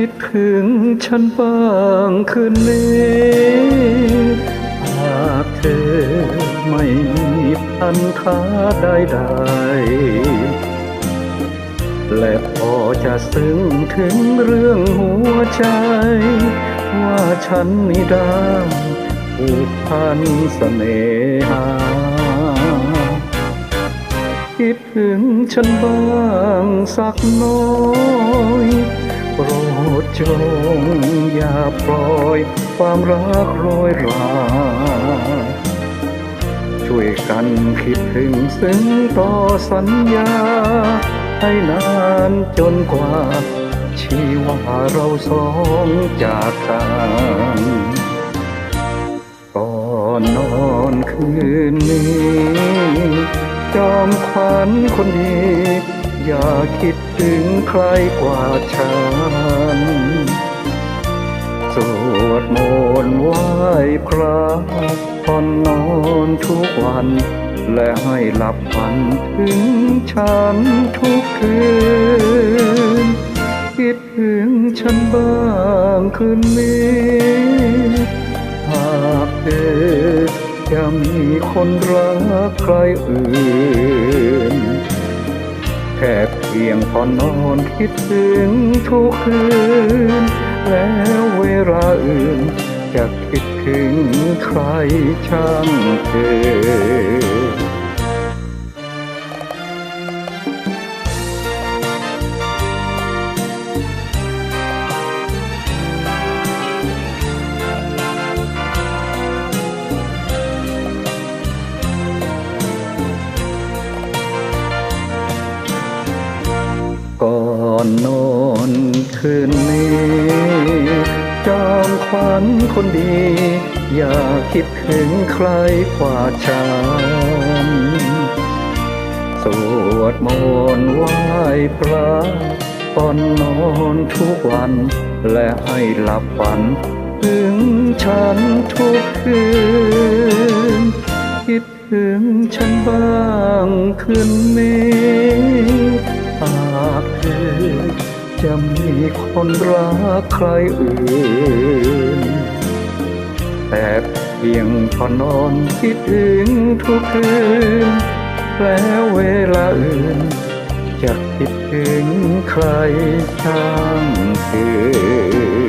คิดถึงฉันบ้างคืนนี้หากเธอไม่มีพันธาใดๆและพอจะซึ้งถึงเรื่องหัวใจ ว่าฉันนี่ได้ผูกพันเสน่หาคิดถึงฉันบ้างสักน้อย ปรดจงอย่าปล่อยความรักโรยราช่วยกันคิดถึงซึ่งต่อสัญญา ให้นานจนกว่า ชีวาเราสองจากกันก่อนนอนคืนนี้ จอมขวัญคนดี อย่าคิดถึงใครกว่าฉัน สวดมนต์ไหว้พระก่อนนอนทุกวัน และให้หลับฝันถึงฉันทุกคืน คิดถึงฉันบ้างคืนนี้หากเธอจะมีคนรักใครอื่น แค่เพียงพอนอนคิดถึงทุกคืน แล้วเวลาอื่นจะคิดถึงใครช่างเธอ อนนอนคืนนี้จอมขวัญคนดี อย่าคิดถึงใครกว่าฉันสวดมนต์ไหว้พระก่อนนอนทุกวัน และให้หลับฝัน ถึงฉันทุกคืน คิดถึงฉันบ้างคืนนี้ ปากเธอจะมีคนรักใครอื่น แต่เพียงพอนอนคิดถึงทุกคืน แล้วเวลาอื่น จะคิดถึงใครช่างเธอ